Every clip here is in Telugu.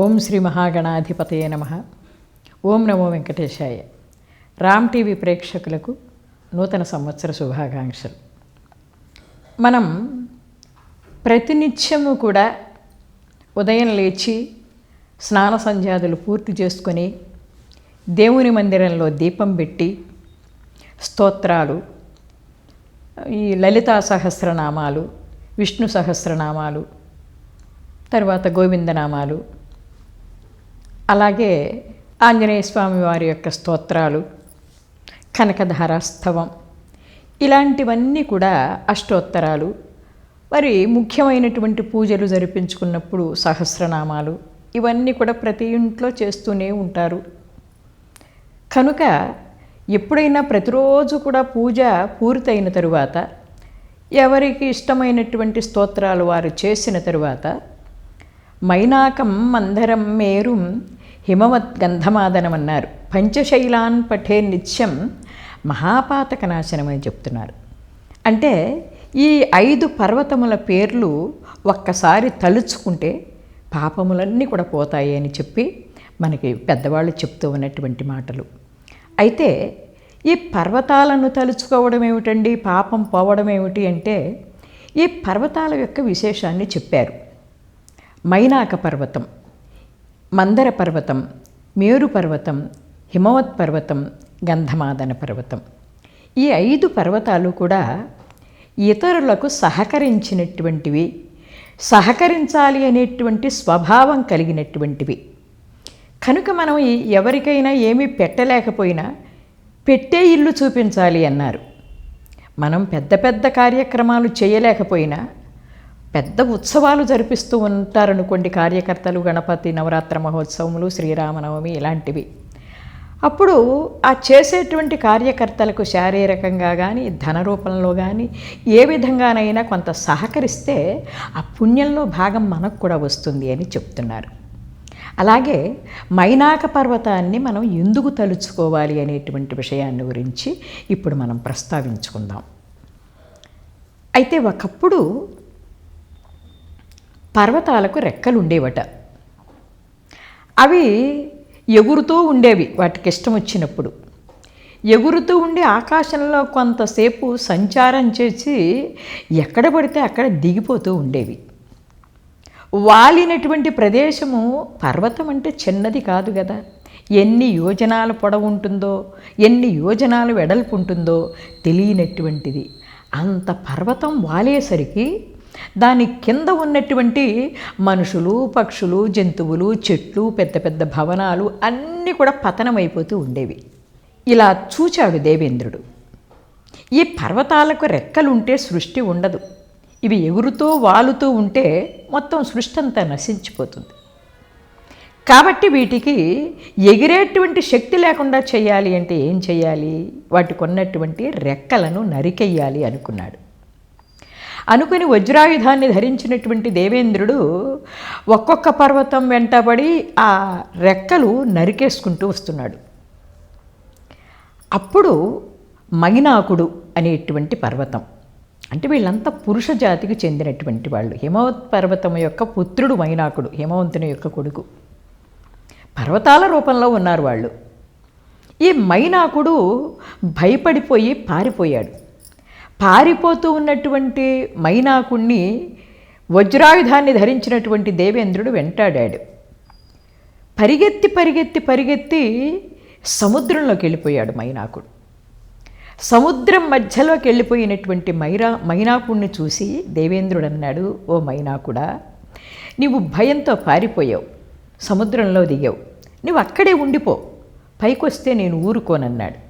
ఓం శ్రీ మహాగణాధిపతయ నమ. ఓం నమో వెంకటేశాయ. రామ్ టీవీ ప్రేక్షకులకు నూతన సంవత్సర శుభాకాంక్షలు. మనం ప్రతినిత్యము కూడా ఉదయం లేచి స్నాన సంధ్యాదులు పూర్తి చేసుకొని దేవుని మందిరంలో దీపం పెట్టి స్తోత్రాలు ఈ లలితా సహస్రనామాలు విష్ణు సహస్రనామాలు తర్వాత గోవిందనామాలు అలాగే ఆంజనేయ స్వామి వారి యొక్క స్తోత్రాలు కనకధారాస్తవం ఇలాంటివన్నీ కూడా అష్టోత్తరాలు. మరి ముఖ్యమైనటువంటి పూజలు జరిపించుకున్నప్పుడు సహస్రనామాలు ఇవన్నీ కూడా ప్రతి ఇంట్లో చేస్తూనే ఉంటారు. కనుక ఎప్పుడైనా ప్రతిరోజు కూడా పూజ పూర్తయిన తరువాత ఎవరికి ఇష్టమైనటువంటి స్తోత్రాలు వారు చేసిన తరువాత మైనాకం మందరం మేరుం హిమవత్ గంధమాదనం అన్నారు పంచశైలాన్ పఠే నిత్యం మహాపాతకనాశనం అని చెప్తున్నారు. అంటే ఈ ఐదు పర్వతముల పేర్లు ఒక్కసారి తలుచుకుంటే పాపములన్నీ కూడా పోతాయి అని చెప్పి మనకి పెద్దవాళ్ళు చెప్తూ ఉన్నటువంటి మాటలు. అయితే ఈ పర్వతాలను తలుచుకోవడం ఏమిటండి? పాపం పోవడం ఏమిటి అంటే ఈ పర్వతాల యొక్క విశేషాన్ని చెప్పారు. మైనాక పర్వతం. మందర పర్వతం మేరు పర్వతం హిమవత్ పర్వతం గంధమాదన పర్వతం. ఈ ఐదు పర్వతాలు కూడా ఇతరులకు సహకరించినటువంటివి సహకరించాలి అనేటువంటి స్వభావం కలిగినటువంటివి. కనుక మనం ఎవరికైనా ఏమీ పెట్టలేకపోయినా పెట్టే ఇల్లు చూపించాలి అన్నారు. మనం పెద్ద పెద్ద కార్యక్రమాలు చేయలేకపోయినా పెద్ద ఉత్సవాలు జరిపిస్తూ ఉంటారనుకోండి కార్యకర్తలు గణపతి నవరాత్ర మహోత్సవములు శ్రీరామనవమి ఇలాంటివి. అప్పుడు ఆ చేసేటువంటి కార్యకర్తలకు శారీరకంగా కానీ ధన రూపంలో కానీ ఏ విధంగానైనా కొంత సహకరిస్తే ఆ పుణ్యంలో భాగం మనకు కూడా వస్తుంది అని చెప్తున్నారు. అలాగే మైనాక పర్వతాన్ని మనం ఎందుకు తలుచుకోవాలి అనేటువంటి విషయాన్ని గురించి ఇప్పుడు మనం ప్రస్తావించుకుందాం. అయితే ఒకప్పుడు పర్వతాలకు రెక్కలు ఉండేవట అవి ఎగురుతూ ఉండేవి వాటికి ఇష్టం వచ్చినప్పుడు. ఎగురుతూ ఉండి ఆకాశంలో కొంతసేపు సంచారం చేసి ఎక్కడ పడితే అక్కడ దిగిపోతూ ఉండేవి. వాలినటువంటి ప్రదేశము పర్వతం అంటే చిన్నది కాదు కదా ఎన్ని యోజనాల పొడవు ఉంటుందో ఎన్ని యోజనాలు వెడల్పు ఉంటుందో తెలియనటువంటిది. అంత పర్వతం వాలేసరికి దాని కింద ఉన్నటువంటి మనుషులు పక్షులు జంతువులు చెట్లు పెద్ద పెద్ద భవనాలు అన్నీ కూడా పతనమైపోతూ ఉండేవి. ఇలా చూచాడు దేవేంద్రుడు. ఈ పర్వతాలకు రెక్కలుంటే సృష్టి ఉండదు. ఇవి ఎగురుతూ వాలుతూ ఉంటే మొత్తం సృష్టి అంతా నశించిపోతుంది. కాబట్టి వీటికి ఎగిరేటువంటి శక్తి లేకుండా చేయాలి అంటే ఏం చేయాలి? వాటికి ఉన్నటువంటి రెక్కలను నరికెయ్యాలి అనుకున్నాడు. అనుకుని వజ్రాయుధాన్ని ధరించినటువంటి దేవేంద్రుడు ఒక్కొక్క పర్వతం వెంటబడి ఆ రెక్కలు నరికేసుకుంటూ వస్తున్నాడు. అప్పుడు మైనాకుడు అనేటువంటి పర్వతం అంటే వీళ్ళంతా పురుష జాతికి చెందినటువంటి వాళ్ళు హిమవత్ పర్వతం యొక్క పుత్రుడు మైనాకుడు హిమవంతుని యొక్క కొడుకు. పర్వతాల రూపంలో ఉన్నారు వాళ్ళు. ఈ మైనాకుడు భయపడిపోయి పారిపోయాడు. పారిపోతూ ఉన్నటువంటి మైనాకుణ్ణి వజ్రాయుధాన్ని ధరించినటువంటి దేవేంద్రుడు వెంటాడాడు. పరిగెత్తి పరిగెత్తి పరిగెత్తి సముద్రంలోకి వెళ్ళిపోయాడు మైనాకుడు. సముద్రం మధ్యలోకి వెళ్ళిపోయినటువంటి మైరా మైనాకుడిని చూసి దేవేంద్రుడు అన్నాడు ఓ మైనాకుడా నీవు భయంతో పారిపోయావు సముద్రంలో దిగావు. నువ్వు అక్కడే ఉండిపో పైకొస్తే నేను ఊరుకోనన్నాడు.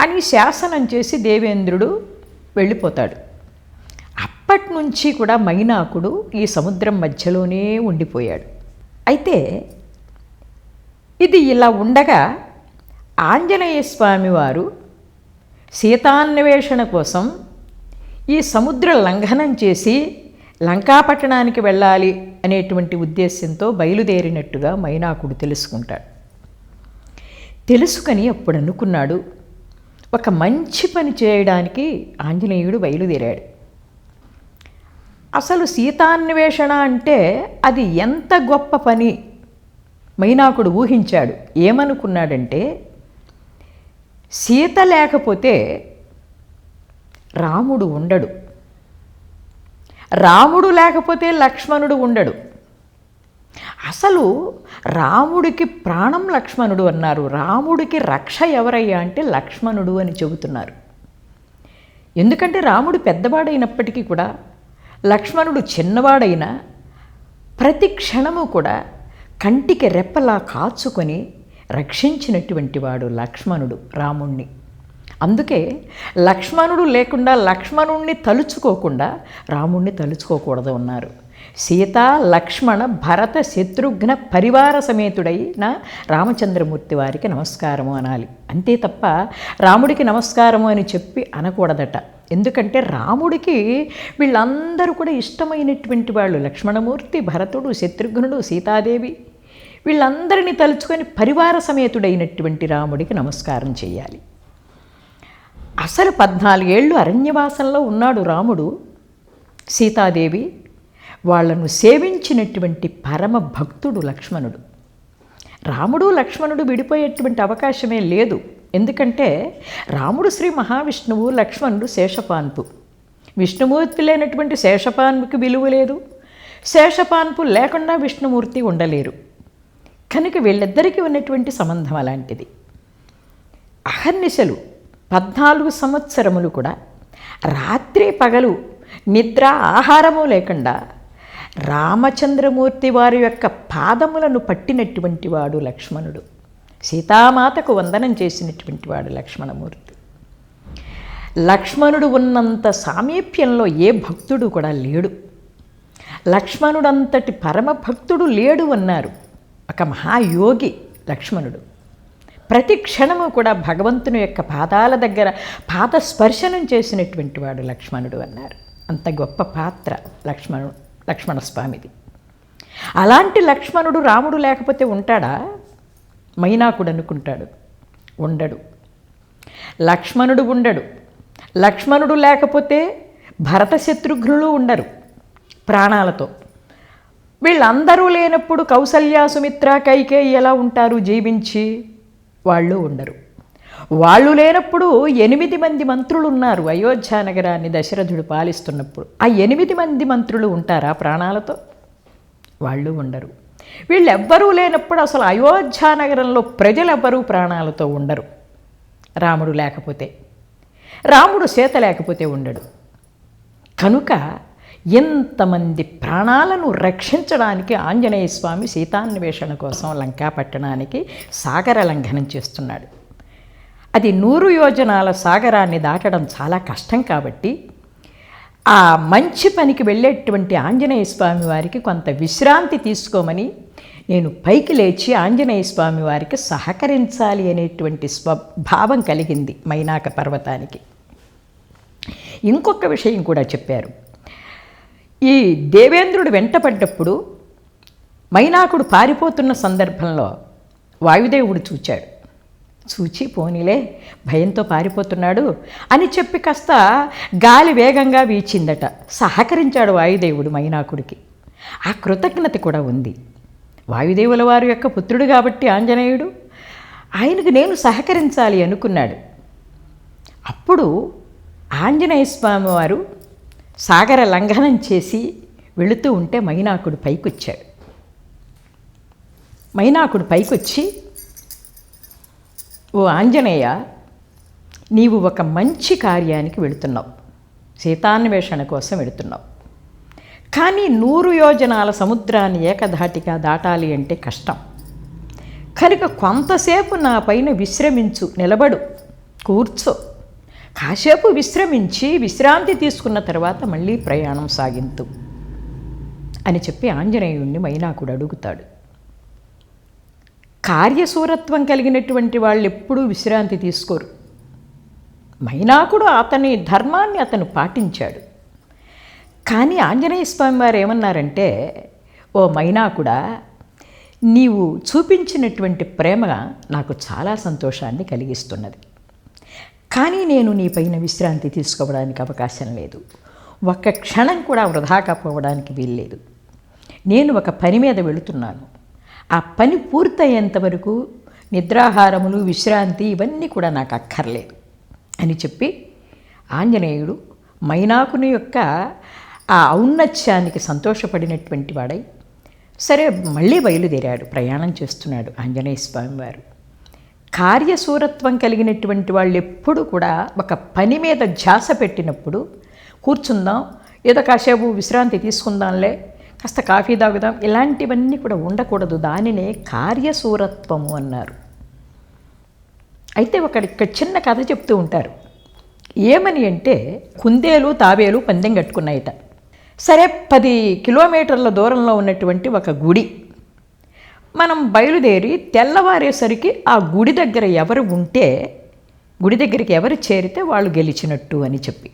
అని శాసనం చేసి దేవేంద్రుడు వెళ్ళిపోతాడు. అప్పటి నుంచి కూడా మైనాకుడు ఈ సముద్రం మధ్యలోనే ఉండిపోయాడు. అయితే ఇది ఇలా ఉండగా ఆంజనేయ స్వామి వారు సీతాన్వేషణ కోసం ఈ సముద్ర లంఘనం చేసి లంకాపట్టణానికి వెళ్ళాలి అనేటువంటి ఉద్దేశంతో బయలుదేరినట్టుగా మైనాకుడు తెలుసుకుంటాడు. తెలుసుకొని అప్పుడు అనుకున్నాడు ఒక మంచి పని చేయడానికి ఆంజనేయుడు బయలుదేరాడు. అసలు సీతాన్వేషణ అంటే అది ఎంత గొప్ప పని? మైనాకుడు ఊహించాడు. ఏమనుకున్నాడంటే సీత లేకపోతే రాముడు ఉండడు. రాముడు లేకపోతే లక్ష్మణుడు ఉండడు. అసలు రాముడికి ప్రాణం లక్ష్మణుడు అన్నారు. రాముడికి రక్ష ఎవరయ్యా అంటే లక్ష్మణుడు అని చెబుతున్నారు. ఎందుకంటే రాముడు పెద్దవాడైనప్పటికీ కూడా లక్ష్మణుడు చిన్నవాడైనా ప్రతి క్షణము కూడా కంటికి రెప్పలా కాచుకొని రక్షించినటువంటి వాడు లక్ష్మణుడు రాముణ్ణి. అందుకే లక్ష్మణుడు లేకుండా లక్ష్మణుణ్ణి తలుచుకోకుండా రాముణ్ణి తలుచుకోకూడదు ఉన్నారు సీత లక్ష్మణ భరత శత్రుఘ్న పరివార సమేతుడైన రామచంద్రమూర్తి వారికి నమస్కారము అనాలి. అంతే తప్ప రాముడికి నమస్కారము అని చెప్పి అనకూడదట. ఎందుకంటే రాముడికి వీళ్ళందరూ కూడా ఇష్టమైనటువంటి వాళ్ళు లక్ష్మణమూర్తి భరతుడు శత్రుఘ్నుడు సీతాదేవి. వీళ్ళందరినీ తలుచుకొని పరివార సమేతుడైనటువంటి రాముడికి నమస్కారం చేయాలి. అసలు పద్నాలుగేళ్ళు అరణ్యవాసంలో ఉన్నాడు రాముడు సీతాదేవి వాళ్ళను సేవించినటువంటి పరమ భక్తుడు లక్ష్మణుడు. రాముడు లక్ష్మణుడు విడిపోయేటువంటి అవకాశమే లేదు. ఎందుకంటే రాముడు శ్రీ మహావిష్ణువు లక్ష్మణుడు శేషపాన్పు. విష్ణుమూర్తి లేనటువంటి శేషపాన్పుకి విలువ లేదు. శేషపాన్పు లేకుండా విష్ణుమూర్తి ఉండలేరు. కనుక వీళ్ళిద్దరికీ ఉన్నటువంటి సంబంధం అలాంటిది. అహర్నిశలు పద్నాలుగు సంవత్సరములు కూడా రాత్రి పగలు నిద్ర ఆహారము లేకుండా రామచంద్రమూర్తి వారి యొక్క పాదములను పట్టినటువంటి వాడు లక్ష్మణుడు. సీతామాతకు వందనం చేసినటువంటి వాడు లక్ష్మణమూర్తి. లక్ష్మణుడు ఉన్నంత సామీప్యంలో ఏ భక్తుడు కూడా లేడు. లక్ష్మణుడంతటి పరమభక్తుడు లేడు అన్నారు. ఒక మహాయోగి లక్ష్మణుడు. ప్రతి క్షణము కూడా భగవంతుని యొక్క పాదాల దగ్గర పాద స్పర్శనం చేసినటువంటి వాడు లక్ష్మణుడు అన్నారు. అంత గొప్ప పాత్ర లక్ష్మణుడు. లక్ష్మణస్వామిది. అలాంటి లక్ష్మణుడు రాముడు లేకపోతే ఉంటాడా? మైనాకుడు అనుకుంటాడు. ఉండడు. లక్ష్మణుడు ఉండడు. లక్ష్మణుడు లేకపోతే భరత శత్రుఘ్నులు ఉండరు ప్రాణాలతో. వీళ్ళందరూ లేనప్పుడు కౌసల్య సుమిత్ర కైకేయి ఎలా ఉంటారు? జీవించి వాళ్ళు ఉండరు. వాళ్ళు లేనప్పుడు ఎనిమిది మంది మంత్రులు ఉన్నారు అయోధ్య నగరాన్ని దశరథుడు పాలిస్తున్నప్పుడు. ఆ ఎనిమిది మంది మంత్రులు ఉంటారా ప్రాణాలతో? వాళ్ళు ఉండరు. వీళ్ళెవ్వరూ లేనప్పుడు అసలు అయోధ్య నగరంలో ప్రజలెవ్వరూ ప్రాణాలతో ఉండరు. రాముడు లేకపోతే రాముడు సీత లేకపోతే ఉండడు. కనుక ఎంతమంది ప్రాణాలను రక్షించడానికి ఆంజనేయ స్వామి సీతాన్వేషణ కోసం లంకా పట్టణానికి సాగర లంఘనం చేస్తున్నాడు. అది నూరు యోజనాల సాగరాన్ని దాటడం చాలా కష్టం కాబట్టి ఆ మంచి పనికి వెళ్ళేటువంటి ఆంజనేయ స్వామి వారికి కొంత విశ్రాంతి తీసుకోమని నేను పైకి లేచి ఆంజనేయ స్వామి వారికి సహకరించాలి అనేటువంటి స్వభావం కలిగింది మైనాక పర్వతానికి. ఇంకొక విషయం కూడా చెప్పారు. ఈ దేవేంద్రుడు వెంటపడ్డప్పుడు మైనాకుడు పారిపోతున్న సందర్భంలో వాయుదేవుడు చూచాడు. చూచి పోనీలే భయంతో పారిపోతున్నాడు అని చెప్పి కాస్త గాలి వేగంగా వీచిందట. సహకరించాడు వాయుదేవుడు మైనాకుడికి. ఆ కృతజ్ఞత కూడా ఉంది. వాయుదేవుల వారి యొక్క పుత్రుడు కాబట్టి ఆంజనేయుడు ఆయనకు నేను సహకరించాలి అనుకున్నాడు. అప్పుడు ఆంజనేయ స్వామి వారు సాగర లంఘనం చేసి వెళుతూ ఉంటే మైనాకుడు పైకొచ్చాడు. మైనాకుడు పైకొచ్చి ఓ ఆంజనేయ నీవు ఒక మంచి కార్యానికి వెళుతున్నావు. సీతాన్వేషణ కోసం వెళుతున్నావు. కానీ నూరు యోజనాల సముద్రాన్ని ఏకధాటిగా దాటాలి అంటే కష్టం. కనుక కొంతసేపు నా పైన విశ్రమించు నిలబడు కూర్చో. కాసేపు విశ్రమించి విశ్రాంతి తీసుకున్న తర్వాత మళ్ళీ ప్రయాణం సాగింతు అని చెప్పి ఆంజనేయుణ్ణి మైనాకుడు అడుగుతాడు. కార్యశూరత్వం కలిగినటువంటి వాళ్ళు ఎప్పుడూ విశ్రాంతి తీసుకోరు. మైనాకుడు అతని ధర్మాన్ని అతను పాటించాడు. కానీ ఆంజనేయ స్వామి వారు ఏమన్నారంటే ఓ మైనాకుడా నీవు చూపించినటువంటి ప్రేమ నాకు చాలా సంతోషాన్ని కలిగిస్తున్నది. కానీ నేను నీ పైన విశ్రాంతి తీసుకోవడానికి అవకాశం లేదు. ఒక్క క్షణం కూడా వృధా కాపోవడానికి వీల్లేదు. నేను ఒక పని మీద వెళుతున్నాను. ఆ పని పూర్తయ్యేంత వరకు నిద్రాహారములు విశ్రాంతి ఇవన్నీ కూడా నాకు అక్కర్లేదు అని చెప్పి ఆంజనేయుడు మైనాకుని యొక్క ఆ ఔన్నత్యానికి సంతోషపడినటువంటి వాడై సరే మళ్ళీ బయలుదేరాడు ప్రయాణం చేస్తున్నాడు ఆంజనేయ స్వామి వారు. కార్యశూరత్వం కలిగినటువంటి వాళ్ళు ఎప్పుడు కూడా ఒక పని మీద ధ్యాస పెట్టినప్పుడు కూర్చుందాం ఏదో కాసేపు విశ్రాంతి తీసుకుందాంలే కాస్త కాఫీ తాగుదాం. ఇలాంటివన్నీ కూడా ఉండకూడదు. దానినే కార్యసూరత్వము అన్నారు. అయితే ఒక చిన్న కథ చెప్తూ ఉంటారు. ఏమని అంటే కుందేలు తాబేలు పందెం కట్టుకున్నాయిట. సరే పది కిలోమీటర్ల దూరంలో ఉన్నటువంటి ఒక గుడి. మనం బయలుదేరి తెల్లవారేసరికి ఆ గుడి దగ్గర ఎవరు ఉంటే గుడి దగ్గరికి ఎవరు చేరితే వాళ్ళు గెలిచినట్టు అని చెప్పి.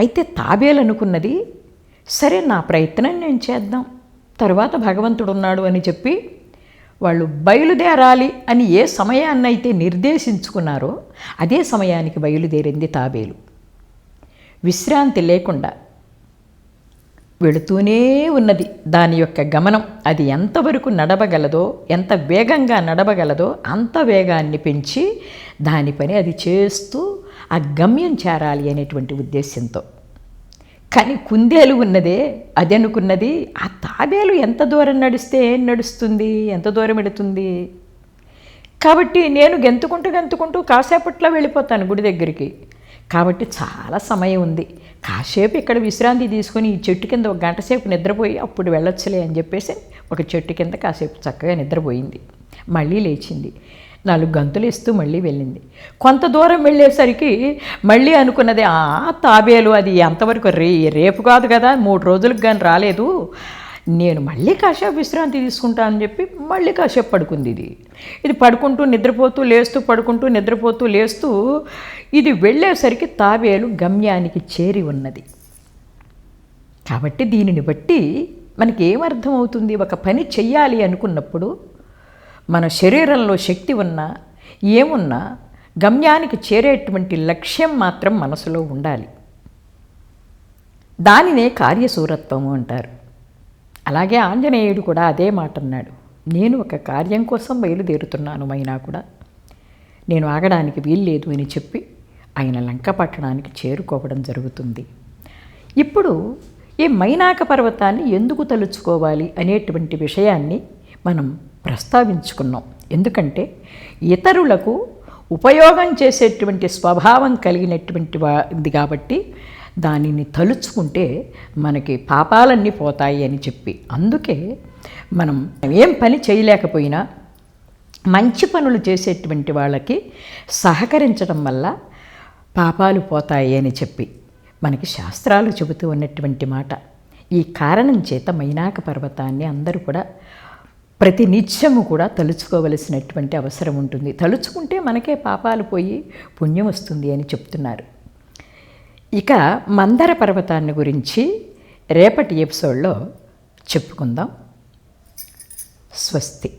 అయితే తాబేలు అనుకున్నది సరే నా ప్రయత్నం నేను చేద్దాం. తర్వాత భగవంతుడున్నాడు అని చెప్పి వాళ్ళు బయలుదేరాలి అని ఏ సమయాన్నైతే నిర్దేశించుకున్నారో అదే సమయానికి బయలుదేరింది తాబేలు. విశ్రాంతి లేకుండా వెళుతూనే ఉన్నది. దాని యొక్క గమనం అది ఎంతవరకు నడవగలదో ఎంత వేగంగా నడవగలదో అంత వేగాన్ని పెంచి దాని పని అది చేస్తూ ఆ గమ్యం చేరాలి అనేటువంటి ఉద్దేశంతో కానీ కుందేలు ఉన్నదే అది అనుకున్నది ఆ తాబేలు ఎంత దూరం నడిస్తే ఏం నడుస్తుంది ఎంత దూరం వెళుతుంది? కాబట్టి నేను గెంతుకుంటూ గెంతుకుంటూ కాసేపట్లో వెళ్ళిపోతాను గుడి దగ్గరికి. కాబట్టి చాలా సమయం ఉంది. కాసేపు ఇక్కడ విశ్రాంతి తీసుకొని ఈ చెట్టు కింద ఒక గంట సేపు నిద్రపోయి అప్పుడు వెళ్ళొచ్చులే అని చెప్పేసి ఒక చెట్టు కింద కాసేపు చక్కగా నిద్రపోయింది. మళ్ళీ లేచింది. నాలుగు గంతులు ఇస్తూ మళ్ళీ వెళ్ళింది. కొంత దూరం వెళ్ళేసరికి మళ్ళీ అనుకున్నది ఆ తాబేలు అది ఎంతవరకు రే రేపు కాదు కదా మూడు రోజులకు కానీ రాలేదు. నేను మళ్ళీ కాసేపు విశ్రాంతి తీసుకుంటానని చెప్పి మళ్ళీ కాసేపు పడుకుంది ఇది. ఇది పడుకుంటూ నిద్రపోతూ లేస్తూ పడుకుంటూ నిద్రపోతూ లేస్తూ ఇది వెళ్ళేసరికి తాబేలు గమ్యానికి చేరి ఉన్నది. కాబట్టి దీనిని బట్టి మనకి ఏమర్థమవుతుంది ఒక పని చెయ్యాలి అనుకున్నప్పుడు మన శరీరంలో శక్తి ఉన్నా ఏమున్నా గమ్యానికి చేరేటువంటి లక్ష్యం మాత్రం మనసులో ఉండాలి. దానినే కార్యశూరత్వము అంటారు. అలాగే ఆంజనేయుడు కూడా అదే మాట అన్నాడు నేను ఒక కార్యం కోసం బయలుదేరుతున్నాను మైనా కూడా. నేను ఆగడానికి వీల్లేదు అని చెప్పి ఆయన లంక పట్టణానికి చేరుకోవడం జరుగుతుంది. ఇప్పుడు ఈ మైనాక పర్వతాన్ని ఎందుకు తలుచుకోవాలి అనేటువంటి విషయాన్ని మనం ప్రస్తావించుకున్నాం. ఎందుకంటే ఇతరులకు ఉపయోగం చేసేటువంటి స్వభావం కలిగినటువంటి వాది కాబట్టి దానిని తలుచుకుంటే మనకి పాపాలన్నీ పోతాయి అని చెప్పి. అందుకే మనం ఏం పని చేయలేకపోయినా మంచి పనులు చేసేటువంటి వాళ్ళకి సహకరించడం వల్ల పాపాలు పోతాయి అని చెప్పి. మనకి శాస్త్రాలు చెబుతూ ఉన్నటువంటి మాట. ఈ కారణం చేత మైనాక పర్వతాన్ని అందరూ కూడా ప్రతి నిత్యము కూడా తలుచుకోవలసినటువంటి అవసరం ఉంటుంది. తలుచుకుంటే మనకే పాపాలు పోయి పుణ్యం వస్తుంది అని చెప్తున్నారు. ఇక మందర పర్వతాన్ని గురించి రేపటి ఎపిసోడ్లో చెప్పుకుందాం. స్వస్తి.